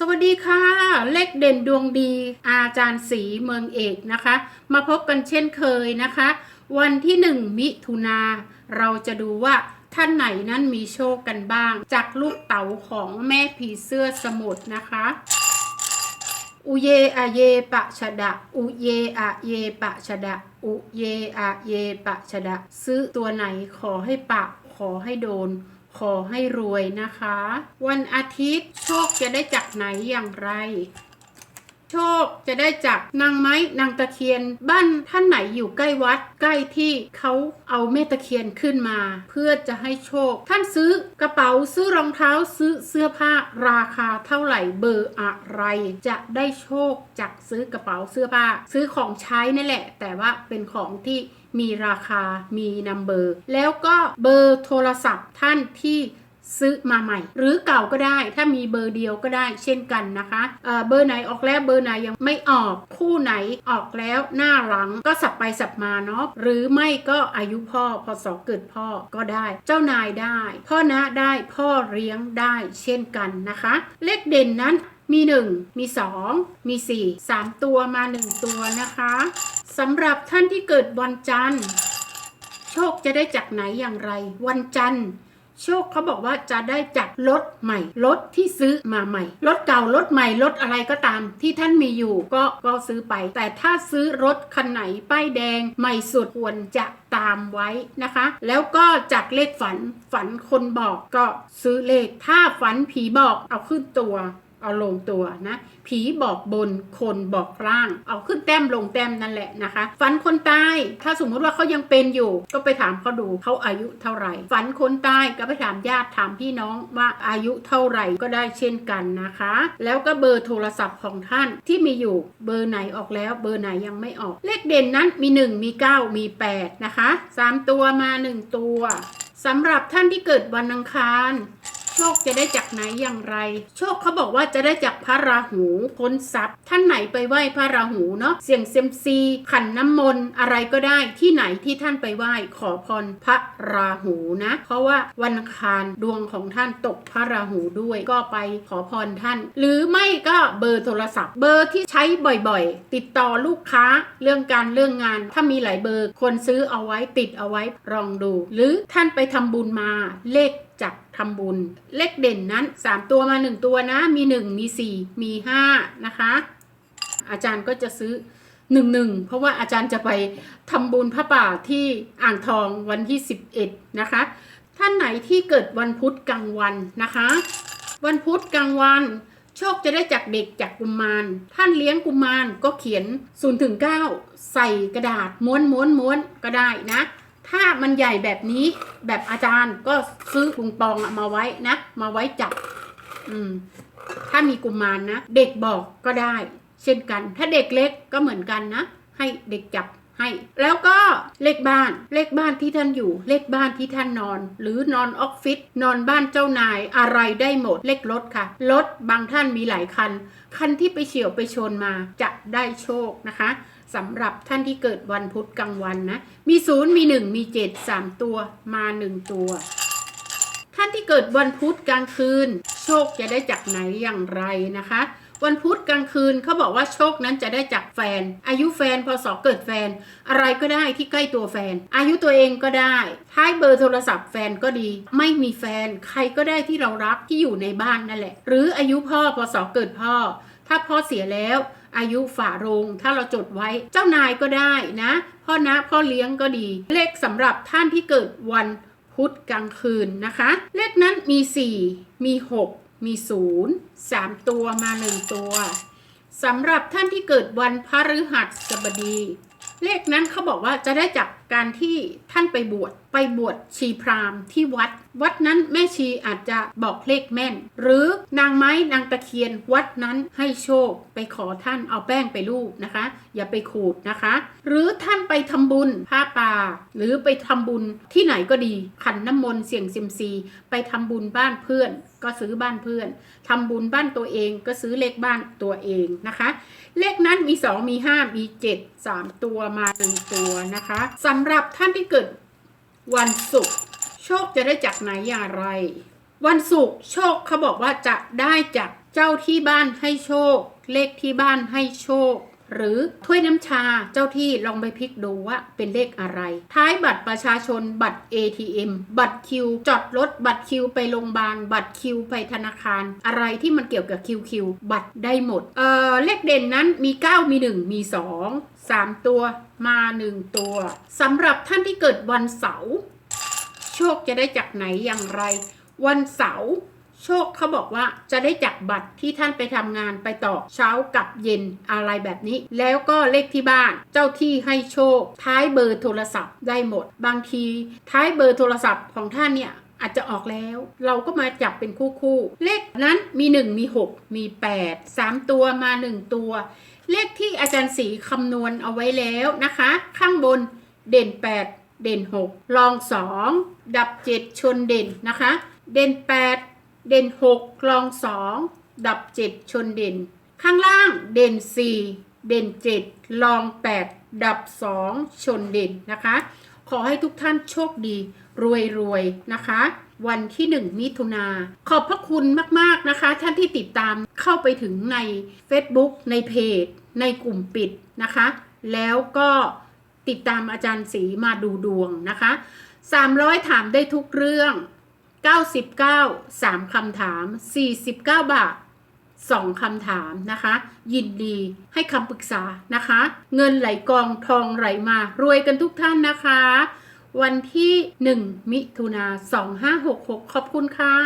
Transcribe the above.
สวัสดีค่ะ เลขเด่นดวงดีอาจารย์สีเมืองเอกนะคะ มาพบกันเช่นเคยนะคะ วันที่หนึ่งมิถุนาเราจะดูว่าท่านไหนนั้นมีโชคกันบ้าง จากลูกเต๋าของแม่ผีเสื้อสมุทรนะคะ อุเยอะเยปะชะดะ อุเยอะเยปะชะดะ อุเยอะเยปะชะดะ ซื้อตัวไหนขอให้ปะขอให้โดน ขอให้รวยนะคะ วันอาทิตย์โชคจะได้จากไหนอย่างไร โชคจะได้จากนางไม้นางตะเคียน บ้านท่านไหนอยู่ใกล้วัด ใกล้ที่เขาเอาแม่ตะเคียนขึ้นมา เพื่อจะให้โชค ท่านซื้อกระเป๋าซื้อรองเท้าซื้อเสื้อผ้าราคาเท่าไหร่เบอร์อะไร จะได้โชคจากซื้อกระเป๋าเสื้อผ้า ซื้อของใช้นั่นแหละ แต่ว่าเป็นของที่มีราคามีนัมเบอร์แล้วก็เบอร์โทรศัพท์ท่านที่ ซื้อมาใหม่ หรือเก่าก็ได้ ถ้ามีเบอร์เดียวก็ได้เช่นกันนะคะเเบอร์ไหนออกแล้วเบอร์ไหนยังไม่ออกคู่ไหนออกแล้วหน้าหลังก็สับไปสับมาเนาะหรือไม่ก็อายุพ่อพศเกิดพ่อก็ได้ เจ้านายได้ พ่อนะได้พ่อเลี้ยงได้เช่นกันนะคะ เลขเด่นนั้นมี 1 มี 2 มี 4 3 ตัวมา 1 ตัวนะคะสำหรับท่านที่เกิดวันจันทร์ โชคจะได้จากไหนอย่างไร วันจันทร์ โชคเขาบอกว่าจะได้จัดรถใหม่รถที่ซื้อมาใหม่รถเก่ารถใหม่รถอะไรก็ตาม ที่ท่านมีอยู่ก็ก็ซื้อไป แต่ถ้าซื้อรถคันไหนป้ายแดงใหม่สุดควรจะตามไว้นะคะ แล้วก็จากเลขฝันฝันคนบอกก็ซื้อเลข ถ้าฝันผีบอกเอาขึ้นตัว เอาลงตัวนะ ผีบอกบนคนบอกล่าง เอาขึ้นแต้มลงแต้มนั่นแหละนะคะ ฝันคนตาย ถ้าสมมติว่าเขายังเป็นอยู่ ก็ไปถามเขาดูเขาอายุเท่าไหร่ ฝันคนตายก็ไปถามญาติถามพี่น้องว่าอายุเท่าไหร่ก็ได้เช่นกันนะคะ แล้วก็เบอร์โทรศัพท์ของท่านที่มีอยู่เบอร์ไหนออกแล้ว เบอร์ไหนยังไม่ออก เลขเด่นนั้นมี 1 มี 9 มี 8 นะคะสามตัวมา 1 ตัวสำหรับท่านที่เกิดวันอังคาร โชคจะได้จากไหนอย่างไร โชคเขาบอกว่าจะได้จากพระราหูพ้นทรัพย์ ท่านไหนไปไหว้พระราหูเนาะเสี่ยงเซมซี ขันน้ำมนต์อะไรก็ได้ที่ไหนที่ท่านไปไหว้ขอพรพระราหูนะ เพราะว่าวันอังคารดวงของท่านตกพระราหูด้วยก็ไปขอพรท่าน หรือไม่ก็เบอร์โทรศัพท์ เบอร์ที่ใช้บ่อยๆ ติดต่อลูกค้าเรื่องการเรื่องงาน ถ้ามีหลายเบอร์คนซื้อเอาไว้ติดเอาไว้ลองดู หรือท่านไปทำบุญมาเลข ทำบุญ เลขเด่นนั้น 3 ตัวมา 1 ตัวนะ มี 1 มี 4 มี 5 นะคะ อาจารย์ก็จะซื้อ1 1เพราะว่าอาจารย์จะไปทำบุญพระป่าที่อ่างทองวันที่ 11 นะคะ ท่านไหนที่เกิดวันพุธกลางวันนะคะ วันพุธกลางวัน โชคจะได้จากเด็กจากกุมาร ท่านเลี้ยงกุมารก็เขียน0ถึง9ใส่กระดาษม้วนม้วนม้วนก็ได้นะ ถ้ามันใหญ่แบบนี้แบบอาจารย์ก็ซื้อกุงปองมาไว้นะ มาไว้จับ อืม ถ้ามีกุมารนะ เด็กบอกก็ได้ เช่นกัน ถ้าเด็กเล็กก็เหมือนกันนะ ให้เด็กจับให้ แล้วก็เลขบ้านเลขบ้านที่ท่านอยู่ เลขบ้านที่ท่านนอน หรือนอนออฟฟิศนอนบ้านเจ้านายอะไรได้หมด เลขรถค่ะ รถบางท่านมีหลายคัน คันที่ไปเฉียวไปชนมาจะได้โชคนะคะ สำหรับท่านที่เกิดวันพุธกลางวันนะ มีศูนย์มีหนึ่งมีเจ็ดสามตัวมาหนึ่งตัว ท่านที่เกิดวันพุธกลางคืน โชคจะได้จากไหนอย่างไรนะคะ วันพุธกลางคืนเขาบอกว่าโชคนั้นจะได้จากแฟน อายุแฟนพศเกิดแฟน อะไรก็ได้ที่ใกล้ตัวแฟน อายุตัวเองก็ได้ท้ายเบอร์โทรศัพท์แฟนก็ดี ไม่มีแฟนใครก็ได้ที่เรารักที่อยู่ในบ้านนั่นแหละ หรืออายุพ่อพศเกิดพ่อ ถ้าพ่อเสียแล้ว อายุฝ่าโรง ถ้าเราจดไว้เจ้านายก็ได้นะ พ่อนะพ่อเลี้ยงก็ดี เลขสำหรับท่านที่เกิดวันพุธกลางคืนนะคะ เลขนั้นมี 4 มี 6 มี 0 3 ตัวมา 1 ตัวสำหรับท่านที่เกิดวันพฤหัสบดี เลขนั้นเขาบอกว่าจะได้จากการที่ท่านไปบวชไปบวชชีพราหมณ์ที่วัด วัดนั้นแม่ชีอาจจะบอกเลขแม่น หรือนางไม้นางตะเคียนวัดนั้นให้โชคไปขอท่านเอาแป้งไปลูบนะคะ อย่าไปขูดนะคะ หรือท่านไปทำบุญผ้าป่า หรือไปทำบุญที่ไหนก็ดีขันน้ำมนต์เสี่ยงซิมซี ไปทำบุญบ้านเพื่อน ก็ซื้อบ้านเพื่อนทำบุญบ้านตัวเองก็ซื้อเลขบ้านตัวเองนะคะ เลขนั้นมี 2 มี 5 มี 7 3 ตัวมาหนึ่งตัวนะคะสำหรับท่านที่เกิดวันศุกร์โชคจะได้จากไหนอย่างไร วันศุกร์โชคเขาบอกว่าจะได้จากเจ้าที่บ้านให้โชค เลขที่บ้านให้โชค หรือถ้วยน้ำชาเจ้าที่ลองไปพลิกดูว่าเป็นเลขอะไร ท้ายบัตรประชาชนบัตร ATM บัตรคิว จอดรถบัตรคิวไปโรงพยาบาล บัตรคิวไปธนาคาร อะไรที่มันเกี่ยวกับคิวคิวบัตรได้หมด เอ่อเลขเด่นนั้นมี 9 มี 1 มี 2 3 ตัวมา 1 ตัวสำหรับท่านที่เกิดวันเสาร์โชคจะได้จากไหนอย่างไร วันเสาร์ โชคเขาบอกว่าจะได้จากบัตรที่ท่านไปทำงานไปต่อเช้ากับเย็นอะไรแบบนี้ แล้วก็เลขที่บ้านเจ้าที่ให้โชค ท้ายเบอร์โทรศัพท์ได้หมด บางที ท้ายเบอร์โทรศัพท์ของท่านเนี่ยอาจจะออกแล้ว เราก็มาจับเป็นคู่คู่เลขนั้นมี 1 มี 6 มี 8 3 ตัวมา 1 ตัว เลขที่อาจารย์สีคำนวณเอาไว้แล้วนะคะ ข้างบนเด่น 8 เด่น 6 ลอง 2 ดับ 7 ชนเด่นนะคะ เด่น 8 เด่น6ลอง 2 ดับ 7 ชนเด่น ข้างล่างเด่น 4 เด่น7ลอง 8 ดับ 2 ชนเด่นนะคะ ขอให้ทุกท่านโชคดีรวยรวยๆนะคะ วันที่ 1 มิถุนา ขอบพระคุณมาก ๆ นะคะ ท่านที่ติดตามเข้าไปถึงใน Facebook ในเพจ ในกลุ่มปิดนะคะ แล้วก็ติดตามอาจารย์สีมาดูดวงนะคะ 300 ถามได้ทุกเรื่อง 99 3 คำถาม 49 บาท 2 คำถามนะคะ ยินดีให้คำปรึกษานะคะ เงินไหลกองทองไหลมารวยกันทุกท่านนะคะ วันที่ 1 มิถุนา2566 ขอบคุณค่ะ